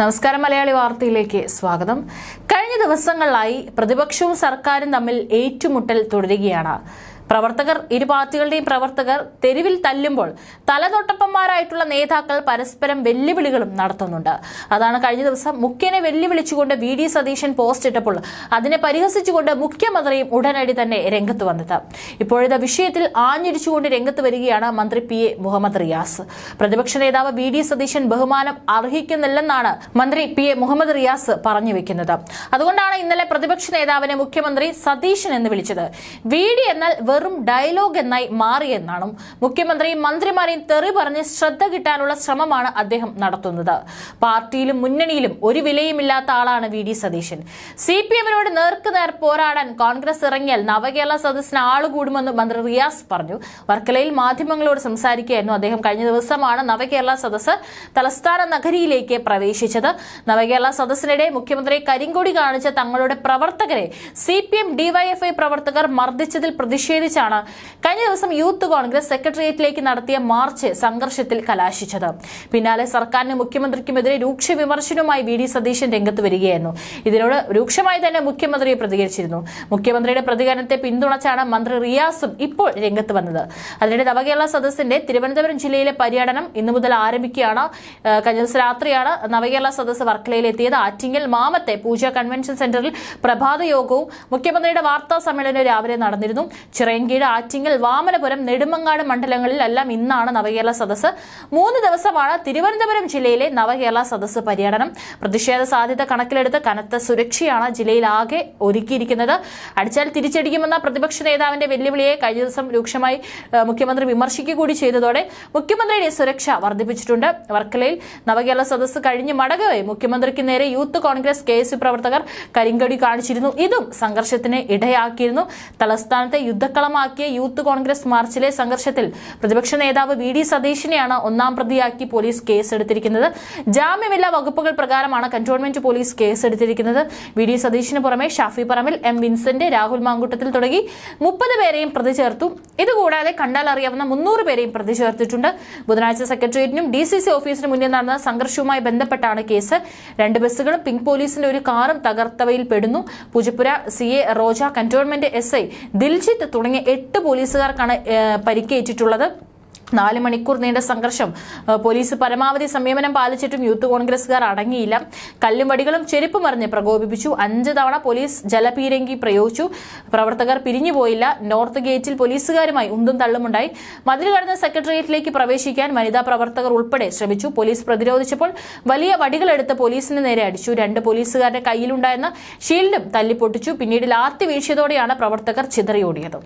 നമസ്കാരം മലയാളി വാർത്തയിലേക്ക് സ്വാഗതം. കഴിഞ്ഞ ദിവസങ്ങളിലായി പ്രതിപക്ഷവും സർക്കാരും തമ്മിൽ ഏറ്റുമുട്ടൽ തുടരുകയാണ്. പ്രവർത്തകർ ഇരു പാർട്ടികളുടെയും പ്രവർത്തകർ തെരുവിൽ തല്ലുമ്പോൾ തലതൊട്ടപ്പന്മാരായിട്ടുള്ള നേതാക്കൾ പരസ്പരം വെല്ലുവിളികളും നടത്തുന്നുണ്ട്. അതാണ് കഴിഞ്ഞ ദിവസം മുഖ്യനെ വെല്ലുവിളിച്ചുകൊണ്ട് വി ഡി സതീശൻ പോസ്റ്റ് ഇട്ടപ്പോൾ അതിനെ പരിഹസിച്ചുകൊണ്ട് മുഖ്യമന്ത്രിയും ഉടനടി തന്നെ രംഗത്ത് വന്നത്. ഇപ്പോഴത്തെ വിഷയത്തിൽ ആഞ്ഞിരിച്ചുകൊണ്ട് രംഗത്ത് വരികയാണ് മന്ത്രി പി എ മുഹമ്മദ് റിയാസ്. പ്രതിപക്ഷ നേതാവ് വി ഡി സതീശൻ ബഹുമാനം അർഹിക്കുന്നില്ലെന്നാണ് മന്ത്രി പി എ മുഹമ്മദ് റിയാസ് പറഞ്ഞു വെക്കുന്നത്. അതുകൊണ്ടാണ് ഇന്നലെ പ്രതിപക്ഷ നേതാവിനെ മുഖ്യമന്ത്രി സതീശൻ എന്ന് വിളിച്ചത്. വി ഡി എന്നാൽ വെറും ഡയലോഗ് എന്നായി മാറിയെന്നാണ് മുഖ്യമന്ത്രിയും മന്ത്രിമാരെയും തെറി പറഞ്ഞ് ശ്രദ്ധ കിട്ടാനുള്ള ശ്രമമാണ് അദ്ദേഹം നടത്തുന്നത്. പാർട്ടിയിലും മുന്നണിയിലും ഒരു വിലയുമില്ലാത്ത ആളാണ് V D Satheesan. C P എമ്മിനോട് നേർക്ക് നേർ പോരാടാൻ കോൺഗ്രസ് ഇറങ്ങിയാൽ നവകേരള സദസ്സിന് ആളുകൂടുമെന്ന് മന്ത്രി റിയാസ് പറഞ്ഞു. വർക്കലയിൽ മാധ്യമങ്ങളോട് സംസാരിക്കുകയായിരുന്നു അദ്ദേഹം. കഴിഞ്ഞ ദിവസമാണ് നവകേരള സദസ്സ് തലസ്ഥാന നഗരിയിലേക്ക് പ്രവേശിച്ചത്. നവകേരള സദസ്സിനിടെ മുഖ്യമന്ത്രി കരിങ്കൊടി കാണിച്ച തങ്ങളുടെ പ്രവർത്തകരെ സി പി എം ഡിവൈഎഫ്ഐ പ്രവർത്തകർ മർദ്ദിച്ചതിൽ പ്രതിഷേധിച്ചാണ് കഴിഞ്ഞ ദിവസം യൂത്ത് കോൺഗ്രസ് സെക്രട്ടേറിയറ്റിലേക്ക് നടത്തിയ മാർച്ച് സംഘർഷത്തിൽ കലാശിച്ചത്. പിന്നാലെ സർക്കാരിനും മുഖ്യമന്ത്രിക്കുമെതിരെ രൂക്ഷ വിമർശനവുമായി വി ഡി സതീശൻ രംഗത്ത് വരികയായിരുന്നു. ഇതിനോട് രൂക്ഷമായി തന്നെ മുഖ്യമന്ത്രി പ്രതികരിച്ചിരുന്നു. മുഖ്യമന്ത്രിയുടെ പ്രതികരണത്തെ പിന്തുണച്ചാണ് മന്ത്രി റിയാസും ഇപ്പോൾ രംഗത്ത് വന്നത്. അതിനിടെ നവകേരള സദസ്സിന്റെ തിരുവനന്തപുരം ജില്ലയിലെ പര്യടനം ഇന്നു മുതൽ ആരംഭിക്കുകയാണ്. കഴിഞ്ഞ ദിവസം രാത്രിയാണ് നവകേരള സദസ്സ് വർക്കലയിലെത്തിയത്. ആറ്റിങ്ങൽ മാമത്തെ പൂജ കൺവെൻഷൻ സെന്ററിൽ പ്രഭാത യോഗവും മുഖ്യമന്ത്രിയുടെ വാർത്താ സമ്മേളനവും രാവിലെ നടന്നിരുന്നു. ചിറയങ്കിയുടെ ആറ്റിങ്ങൽ വാമനപുരം നെടുമങ്ങാട് മണ്ഡലങ്ങളിലെല്ലാം ഇന്നാണ് നവകേരള സദസ്സ്. മൂന്ന് ദിവസമാണ് തിരുവനന്തപുരം ജില്ലയിലെ നവകേരള സദസ്സ് പര്യടനം. പ്രതിഷേധ സാധ്യത കണക്കിലെടുത്ത് കനത്ത സുരക്ഷയാണ് ജില്ലയിൽ ആകെ ഒരുക്കിയിരിക്കുന്നത്. അടിച്ചാൽ തിരിച്ചടിക്കുമെന്ന പ്രതിപക്ഷ നേതാവിന്റെ വെല്ലുവിളിയെ കഴിഞ്ഞ ദിവസം രൂക്ഷമായി മുഖ്യമന്ത്രി വിമർശിക്കുക കൂടി ചെയ്തതോടെ മുഖ്യമന്ത്രിയുടെ സുരക്ഷ വർദ്ധിപ്പിച്ചിട്ടുണ്ട്. വർക്കലയിൽ നവകേരള സദസ്സ് കഴിഞ്ഞ് മടങ്ങവേ മുഖ്യമന്ത്രിക്ക് നേരെ യൂത്ത് കോൺഗ്രസ് കെ എസ് പ്രവർത്തകർ കരിങ്കടി കാണിച്ചിരുന്നു. ഇതും സംഘർഷത്തിന് ഇടയാക്കിയിരുന്നു. തലസ്ഥാനത്തെ യുദ്ധക്കളമാക്കിയ യൂത്ത് കോൺഗ്രസ് മാർച്ചിലെ സംഘർഷത്തിൽ പ്രതിപക്ഷ നേതാവ് വി ഡി സതീഷിനെയാണ് ഒന്നാം പ്രതിയാക്കി പോലീസ് കേസെടുത്തിരിക്കുന്നത്. ജാമ്യമില്ലാ വകുപ്പുകൾ പ്രകാരമാണ് കന്റോൺമെന്റ് പോലീസ് കേസെടുത്തിരിക്കുന്നത്. വി ഡി സതീഷിന് പുറമെ ഷാഫി പറമ്പിൽ എം വിൻസെന്റ് രാഹുൽ മാങ്കുട്ടത്തിൽ തുടങ്ങി മുപ്പത് പേരെയും പ്രതി ചേർത്തു ഇതുകൂടാതെ കണ്ടാൽ അറിയാവുന്ന മുന്നൂറ് പേരെയും പ്രതി ചേർത്തിട്ടുണ്ട് ബുധനാഴ്ച സെക്രട്ടേറിയറ്റിനും ഡി സി സി ഓഫീസിനു മുന്നിൽ നടന്ന സംഘർഷവുമായി ബന്ധപ്പെട്ടാണ് കേസ്. രണ്ട് ബസ്സുകളും പിങ്ക് പോലീസിന്റെ ഒരു കാറും തകർത്തവയിൽ പെടുന്നു. Poojappura C A Roja cantonment S I Diljith തുടങ്ങിയ എട്ട് പോലീസുകാർക്കാണ് പരിക്കേറ്റിട്ടുള്ളത്. നാല് മണിക്കൂർ നീണ്ട സംഘർഷം. പോലീസ് പരമാവധി സംയമനം പാലിച്ചിട്ടും യൂത്ത് കോൺഗ്രസുകാർ അടങ്ങിയില്ല. കല്ലും വടികളും ചെരുപ്പും മറിഞ്ഞ് പ്രകോപിപ്പിച്ചു. അഞ്ച് തവണ പോലീസ് ജലപീരങ്കി പ്രയോഗിച്ചു. പ്രവർത്തകർ പിരിഞ്ഞുപോയില്ല നോർത്ത് ഗേറ്റിൽ പോലീസുകാരുമായി ഉന്തും തള്ളുമുണ്ടായി. മതിൽ കടന്ന് സെക്രട്ടേറിയറ്റിലേക്ക് പ്രവേശിക്കാൻ വനിതാ പ്രവർത്തകർ ഉൾപ്പെടെ ശ്രമിച്ചു. പോലീസ് പ്രതിരോധിച്ചപ്പോൾ വലിയ വടികളെടുത്ത് പോലീസിന് നേരെ അടിച്ചു. രണ്ട് പോലീസുകാരുടെ കയ്യിലുണ്ടായിരുന്ന ഷീൽഡും തല്ലിപ്പൊട്ടിച്ചു. പിന്നീട് ലാത്തി വീഴ്ചയോടെയാണ് പ്രവർത്തകർ ചിതറിയോടിയത്.